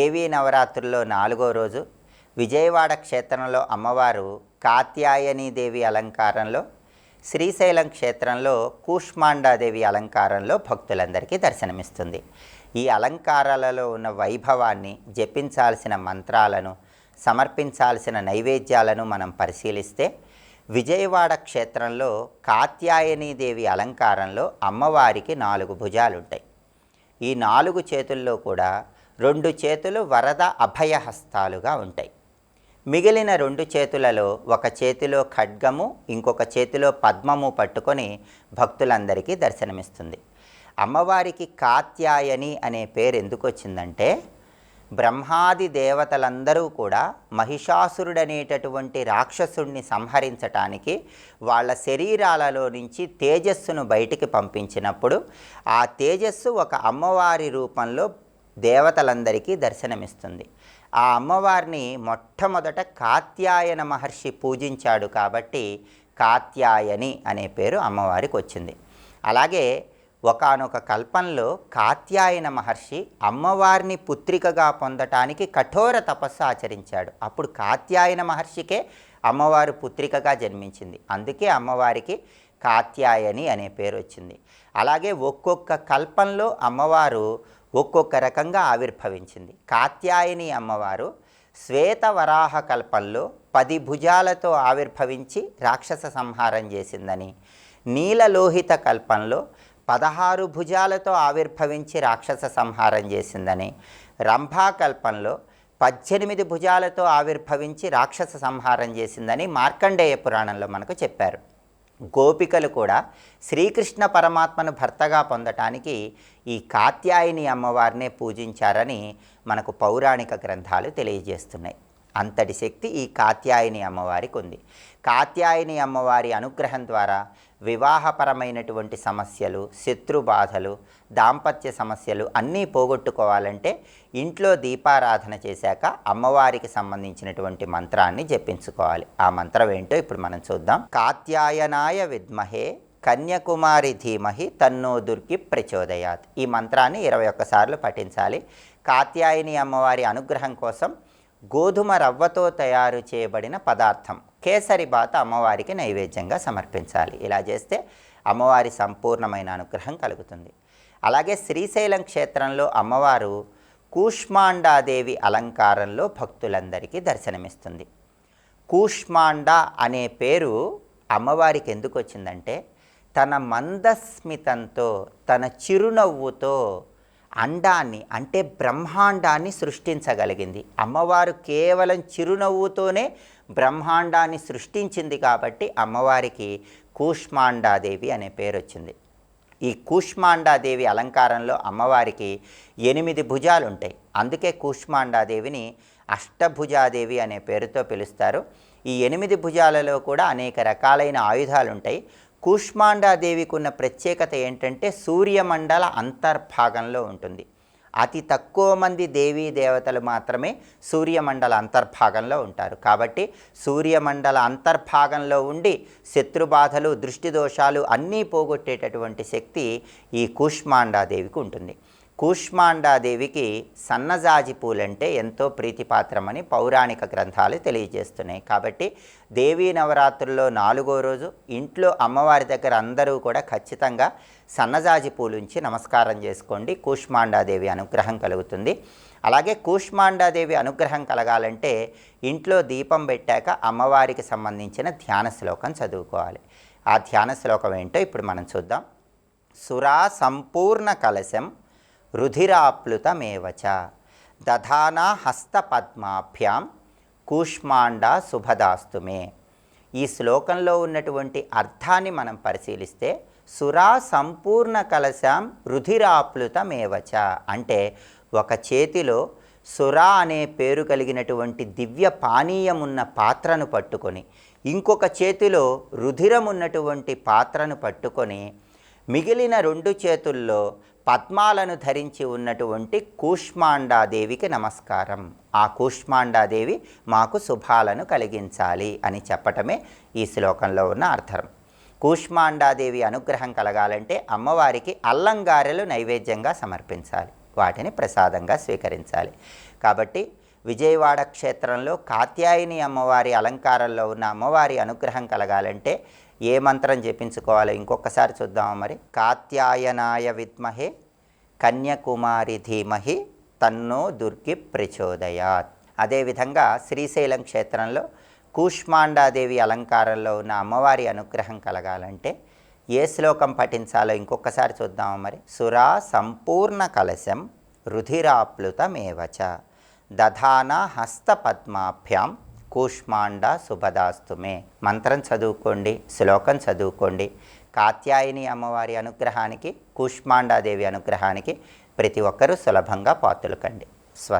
దేవీ నవరాత్రుల్లో నాలుగో రోజు విజయవాడ క్షేత్రంలో అమ్మవారు కాత్యాయనీదేవి అలంకారంలో శ్రీశైలం క్షేత్రంలో కూష్మాండాదేవి అలంకారంలో భక్తులందరికీ దర్శనమిస్తుంది. ఈ అలంకారాలలో ఉన్న వైభవాన్ని జపించాల్సిన మంత్రాలను సమర్పించాల్సిన నైవేద్యాలను మనం పరిశీలిస్తే విజయవాడ క్షేత్రంలో కాత్యాయనీదేవి అలంకారంలో అమ్మవారికి నాలుగు భుజాలుంటాయి. ఈ నాలుగు చేతుల్లో కూడా రెండు చేతులు వరద అభయహస్తాలుగా ఉంటాయి. మిగిలిన రెండు చేతులలో ఒక చేతిలో ఖడ్గము ఇంకొక చేతిలో పద్మము పట్టుకొని భక్తులందరికీ దర్శనమిస్తుంది. అమ్మవారికి కాత్యాయని అనే పేరు ఎందుకు వచ్చిందంటే బ్రహ్మాది దేవతలందరూ కూడా మహిషాసురుడనేటటువంటి రాక్షసుణ్ణి సంహరించటానికి వాళ్ళ శరీరాలలో నుంచి తేజస్సును బయటికి పంపించినప్పుడు ఆ తేజస్సు ఒక అమ్మవారి రూపంలో దేవతలందరికీ దర్శనమిస్తుంది. ఆ అమ్మవారిని మొట్టమొదట కాత్యాయన మహర్షి పూజించాడు కాబట్టి కాత్యాయని అనే పేరు అమ్మవారికి వచ్చింది. అలాగే ఒకానొక కల్పంలో కాత్యాయన మహర్షి అమ్మవారిని పుత్రికగా పొందటానికి కఠోర తపస్సు ఆచరించాడు. అప్పుడు కాత్యాయన మహర్షికే అమ్మవారు పుత్రికగా జన్మించింది. అందుకే అమ్మవారికి కాత్యాయని అనే పేరు వచ్చింది. అలాగే ఒక్కొక్క కల్పంలో అమ్మవారు ఒక్కొక్క రకంగా ఆవిర్భవించింది. కాత్యాయని అమ్మవారు శ్వేత వరాహ కల్పంలో పది భుజాలతో ఆవిర్భవించి రాక్షస సంహారం చేసిందని నీలలోహిత కల్పంలో పదహారు భుజాలతో ఆవిర్భవించి రాక్షస సంహారం చేసిందని రంభాకల్పంలో పద్దెనిమిది భుజాలతో ఆవిర్భవించి రాక్షస సంహారం చేసిందని మార్కండేయ పురాణంలో మనకు చెప్పారు. గోపికలు కూడా శ్రీకృష్ణ పరమాత్మను భర్తగా పొందటానికి ఈ కాత్యాయని అమ్మవారినే పూజించారని మనకు పౌరాణిక గ్రంథాలు తెలియజేస్తున్నాయి. అంతటి శక్తి ఈ కాత్యాయని అమ్మవారికి ఉంది. కాత్యాయని అమ్మవారి అనుగ్రహం ద్వారా వివాహపరమైనటువంటి సమస్యలు శత్రు బాధలు దాంపత్య సమస్యలు అన్నీ పోగొట్టుకోవాలంటే ఇంట్లో దీపారాధన చేశాక అమ్మవారికి సంబంధించినటువంటి మంత్రాన్ని జపించుకోవాలి. ఆ మంత్రం ఏంటో ఇప్పుడు మనం చూద్దాం. కాత్యాయనాయ విద్మహే కన్యకుమారి ధీమహి తన్నో దుర్గి ప్రచోదయాత్. ఈ మంత్రాన్ని ఇరవై ఒక్కసార్లు పఠించాలి. కాత్యాయని అమ్మవారి అనుగ్రహం కోసం గోధుమ రవ్వతో తయారు చేయబడిన పదార్థం. కేసరి బాత అమ్మవారికి నైవేద్యంగా సమర్పించాలి. ఇలా చేస్తే అమ్మవారి సంపూర్ణమైన అనుగ్రహం కలుగుతుంది. అలాగే శ్రీశైలం క్షేత్రంలో అమ్మవారు కూష్మాండాదేవి అలంకారంలో భక్తులందరికీ దర్శనమిస్తుంది. కూష్మాండ అనే పేరు అమ్మవారికి ఎందుకు వచ్చిందంటే తన మందస్మితంతో తన చిరునవ్వుతో అండాన్ని అంటే బ్రహ్మాండాన్ని సృష్టించగలిగింది. అమ్మవారు కేవలం చిరునవ్వుతోనే బ్రహ్మాండాన్ని సృష్టించింది కాబట్టి అమ్మవారికి కూష్మాండాదేవి అనే పేరు వచ్చింది ఈ కూష్మాండాదేవి అలంకారంలో అమ్మవారికి ఎనిమిది భుజాలు ఉంటాయి అందుకే కూష్మాండాదేవిని అష్టభుజాదేవి అనే పేరుతో పిలుస్తారు. ఈ ఎనిమిది భుజాలలో కూడా అనేక రకాలైన ఆయుధాలు ఉంటాయి కూష్మాండాదేవికి ఉన్న ప్రత్యేకత ఏంటంటే సూర్యమండల అంతర్భాగంలో ఉంటుంది. అతి తక్కువ మంది దేవీ దేవతలు మాత్రమే సూర్యమండల అంతర్భాగంలో ఉంటారు. కాబట్టి సూర్యమండల అంతర్భాగంలో ఉండి శత్రుబాధలు దృష్టి దోషాలు అన్నీ పోగొట్టేటటువంటి శక్తి ఈ కూష్మాండాదేవికి ఉంటుంది. కూష్మాండాదేవికి సన్నజాజి పూలంటే ఎంతో ప్రీతిపాత్రమని పౌరాణిక గ్రంథాలు తెలియజేస్తున్నాయి. కాబట్టి దేవీ నవరాత్రుల్లో నాలుగో రోజు ఇంట్లో అమ్మవారి దగ్గర అందరూ కూడా ఖచ్చితంగా సన్నజాజి పూలుంచి నమస్కారం చేసుకోండి. కూష్మాండాదేవి అనుగ్రహం కలుగుతుంది. అలాగే కూష్మాండాదేవి అనుగ్రహం కలగాలంటే ఇంట్లో దీపం పెట్టాక అమ్మవారికి సంబంధించిన ధ్యాన శ్లోకం చదువుకోవాలి. ఆ ధ్యాన శ్లోకం ఏంటో ఇప్పుడు మనం చూద్దాం. సురా సంపూర్ణ కలశం రుధిరాప్లుతమేవచ దధానా హస్తపద్మాభ్యాం కూష్మాండ శుభదాస్తుమే ఈ శ్లోకంలో ఉన్నటువంటి అర్థాన్ని మనం పరిశీలిస్తే సురా సంపూర్ణ కలశాం రుధిరాప్లుతమేవచ అంటే ఒక చేతిలో సురా అనే పేరు కలిగినటువంటి దివ్య పానీయం ఉన్న పాత్రను పట్టుకొని ఇంకొక చేతిలో రుధిరం ఉన్నటువంటి పాత్రను పట్టుకొని మిగిలిన రెండు చేతుల్లో పద్మాలను ధరించి ఉన్నటువంటి కూష్మాండాదేవికి నమస్కారం. ఆ కూష్మాండాదేవి మాకు శుభాలను కలిగించాలి అని చెప్పటమే ఈ శ్లోకంలో ఉన్న అర్థం. కూష్మాండాదేవి అనుగ్రహం కలగాలంటే అమ్మవారికి అల్లంగారెలు నైవేద్యంగా సమర్పించాలి. వాటిని ప్రసాదంగా స్వీకరించాలి. కాబట్టి విజయవాడ క్షేత్రంలో కాత్యాయని అమ్మవారి అలంకారంలో ఉన్న అమ్మవారి అనుగ్రహం కలగాలంటే ఏ మంత్రం జపించుకోవాలో ఇంకొకసారి చూద్దామా మరి? కాత్యాయనాయ విద్మహే కన్యకుమారి ధీమహి తన్నో దుర్గి ప్రచోదయాత్. అదేవిధంగా శ్రీశైలం క్షేత్రంలో కూష్మాండాదేవి అలంకారంలో ఉన్న అమ్మవారి అనుగ్రహం కలగాలంటే ఏ శ్లోకం పఠించాలో ఇంకొకసారి చూద్దామా మరి? సురా సంపూర్ణ కలశం రుధిరాప్లుతమేవచ దధాన హస్తపద్మాభ్యాం కూష్మాండ శుభదాస్తుమే మంత్రం చదువుకోండి శ్లోకం చదువుకోండి. కాత్యాయని అమ్మవారి అనుగ్రహానికి కూష్మాండాదేవి అనుగ్రహానికి ప్రతి ఒక్కరూ సులభంగా పాతులకండి స్వస్తి.